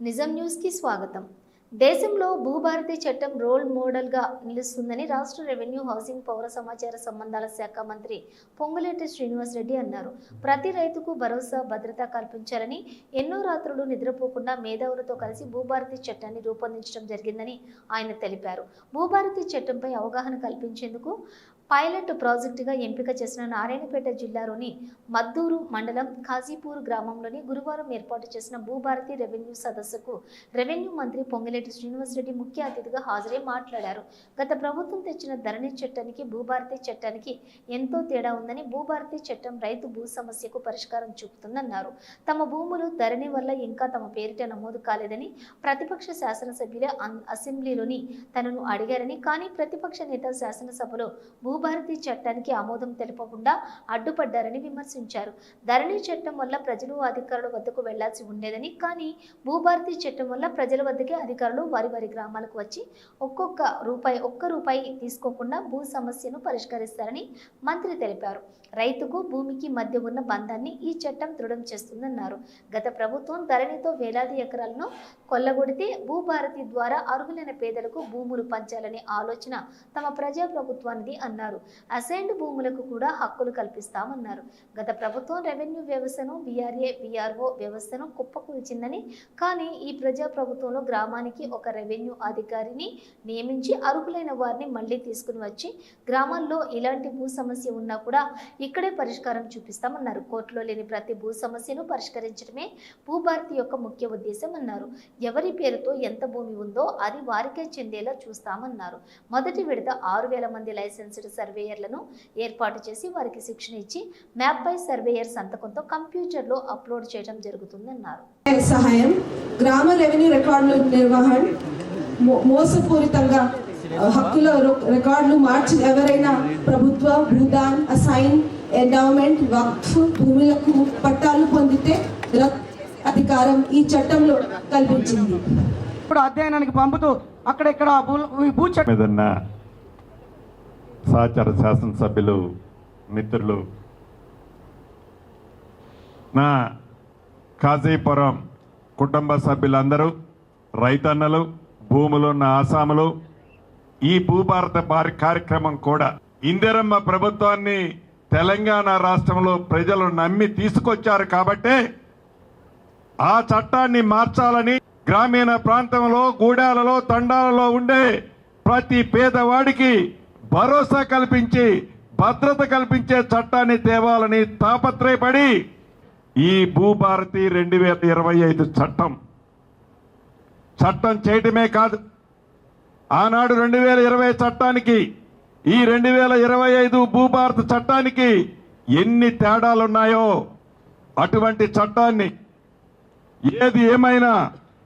నిజం న్యూస్కి స్వాగతం. దేశంలో భూభారతి చట్టం రోల్ మోడల్గా నిలుస్తుందని రాష్ట్ర రెవెన్యూ హౌసింగ్ పౌర సమాచార సంబంధాల శాఖ మంత్రి పొంగులేటి శ్రీనివాసరెడ్డి అన్నారు. ప్రతి రైతుకు భరోసా భద్రత కల్పించాలని ఎన్నో రాత్రులు నిద్రపోకుండా మేధావులతో కలిసి భూభారతి చట్టాన్ని రూపొందించడం జరిగిందని ఆయన తెలిపారు. భూభారతి చట్టంపై అవగాహన కల్పించేందుకు పైలట్ ప్రాజెక్టుగా ఎంపిక చేసిన నారాయణపేట జిల్లాలోని మద్దూరు మండలం ఖాజీపూర్ గ్రామంలోని గురువారం ఏర్పాటు చేసిన భూభారతి రెవెన్యూ సదస్సుకు రెవెన్యూ మంత్రి పొంగిలేటి శ్రీనివాసరెడ్డి ముఖ్య అతిథిగా హాజరై మాట్లాడారు. గత ప్రభుత్వం తెచ్చిన ధరణి చట్టానికి భూభారతి చట్టానికి ఎంతో తేడా ఉందని భూభారతి చట్టం రైతు భూ సమస్యకు పరిష్కారం చూపుతుందన్నారు. తమ భూములు ధరణి వల్ల ఇంకా తమ పేరిట నమోదు కాలేదని ప్రతిపక్ష శాసనసభ్యులే అన్- అసెంబ్లీలోని తనను అడిగారని కానీ ప్రతిపక్ష నేత శాసనసభలో భూ భూభారతి చట్టానికి ఆమోదం తెలపకుండా అడ్డుపడ్డారని విమర్శించారు. ధరణి చట్టం వల్ల ప్రజలు అధికారుల వద్దకు వెళ్ళాల్సి ఉండేదని కానీ భూభారతి చట్టం వల్ల ప్రజల వద్దకే అధికారులు వారి వారి గ్రామాలకు వచ్చి ఒక్కొక్క రూపాయి ఒక్క రూపాయి తీసుకోకుండా భూ సమస్యను పరిష్కరిస్తారని మంత్రి తెలిపారు. రైతుకు భూమికి మధ్య ఉన్న బంధాన్ని ఈ చట్టం దృఢం చేస్తుందన్నారు. గత ప్రభుత్వం ధరణితో వేలాది ఎకరాలను కొల్లగొడితే భూభారతి ద్వారా అర్హులైన పేదలకు భూములు పంచాలనే ఆలోచన తమ ప్రజా అన్నారు. అన్నారు అసైన్డ్ భూములకు కూడా హక్కులు కల్పిస్తామన్నారు. గత ప్రభుత్వం రెవెన్యూ వ్యవస్థను బీఆర్ఏ బీఆర్ఓ వ్యవస్థను కుప్పకూల్చిందని కానీ ఈ ప్రజా ప్రభుత్వంలో గ్రామానికి ఒక రెవెన్యూ అధికారిని నియమించి అర్హులైన వారిని మళ్ళీ తీసుకుని వచ్చి గ్రామాల్లో ఇలాంటి భూ సమస్య ఉన్నా కూడా ఇక్కడే పరిష్కారం చూపిస్తామన్నారు. కోర్టులో లేని ప్రతి భూ సమస్యను పరిష్కరించడమే భూభారతి యొక్క ముఖ్య ఉద్దేశం అన్నారు. ఎవరి పేరుతో ఎంత భూమి ఉందో అది వారికే చెందేలా చూస్తామన్నారు. మొదటి విడత ఆరు వేల మంది లైసెన్స్డ్ సర్వేయర్లను ఏర్పాటు చేసి వారికి శిక్షణ ఇచ్చి మ్యాప్పై సర్వేయర్ సంతకంతో కంప్యూటర్లో అప్లోడ్ చేయడం జరుగుతుందన్నారు. సహాయం? గ్రామ రెవెన్యూ రికార్డుల నిర్వహణ మోసపూరితంగా హక్కుల రికార్డులు మార్చి ఎవరైనా ప్రభుత్వ భూదాన్ అసైన్ ఎండౌమెంట్ వక్ఫ్ భూములకు పట్టాలు పొందితే అధికారం ఈ చట్టంలో కల్పించింది. ఇప్పుడు అధ్యయనానికి పంపుతూ అక్కడ ఇక్కడ భూ- చట్టం మీదన్న సహచర శాసనసభ్యులు మిత్రులు. నా కాజీపురం కుటుంబ సభ్యులందరూ రైతన్నలు భూములున్న ఆసాములు ఈ భూభారత భారీ కార్యక్రమం కూడా ఇందిరమ్మ ప్రభుత్వాన్ని తెలంగాణ రాష్ట్రంలో ప్రజలు నమ్మి తీసుకొచ్చారు కాబట్టే ఆ చట్టాన్ని మార్చాలని గ్రామీణ ప్రాంతంలో గూడాలలో తండాలలో ఉండే ప్రతి పేదవాడికి భరోసా కల్పించి భద్రత కల్పించే చట్టాన్ని తేవాలని తాపత్రయపడి ఈ భూభారతి రెండు వేల ఇరవై ఐదు చట్టం. చట్టం చేయటమే కాదు ఆనాడు రెండు వేల ఇరవై చట్టానికి ఈ రెండు వేల ఇరవై ఐదు భూభారత చట్టానికి ఎన్ని తేడాలున్నాయో అటువంటి చట్టాన్ని ఏది ఏమైనా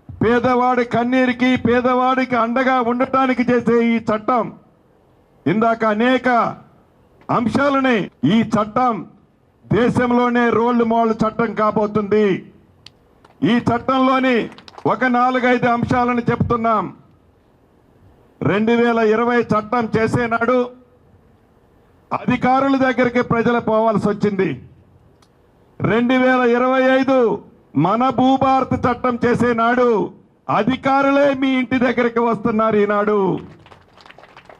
పేదవాడి కన్నీరికి పేదవాడికి అండగా ఉండటానికి చేసే ఈ చట్టం ఇందాక అనేక అంశాలని ఈ చట్టం దేశంలోనే రోల్ మోడల్ చట్టం కాబోతుంది. ఈ చట్టంలోని ఒక నాలుగైదు అంశాలను చెప్తున్నాం. రెండు వేల ఇరవై చట్టం చేసేనాడు అధికారుల దగ్గరికి ప్రజలు పోవాల్సి వచ్చింది. రెండు వేల ఇరవై ఐదు మన భూభారత చట్టం చేసేనాడు అధికారులే మీ ఇంటి దగ్గరికి వస్తున్నారు ఈనాడు.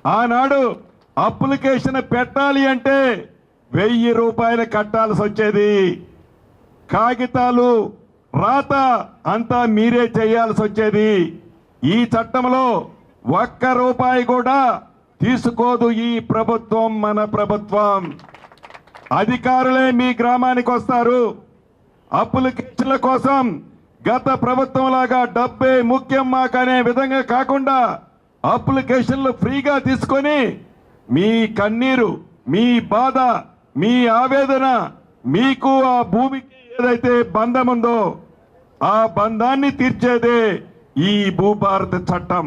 ఆనాడు అప్లికేషన్ పెట్టాలి అంటే వెయ్యి రూపాయలు కట్టాల్సి వచ్చేది. కాగితాలు రాత అంతా మీరే చేయాల్సి వచ్చేది. ఈ చట్టంలో ఒక్క రూపాయి కూడా తీసుకోదు ఈ ప్రభుత్వం మన ప్రభుత్వం. అధికారులే మీ గ్రామానికి వస్తారు. అప్లికేషన్ల కోసం గత ప్రభుత్వం లాగా డబ్బే ముఖ్యం మాకు అనే విధంగా కాకుండా అప్లికేషన్లు ఫ్రీగా తీసుకొని మీ కన్నీరు మీ బాధ మీ ఆవేదన మీకు ఆ భూమికి ఏదైతే బంధం ఉందో ఆ బంధాన్ని తీర్చేదే ఈ భూభారత చట్టం.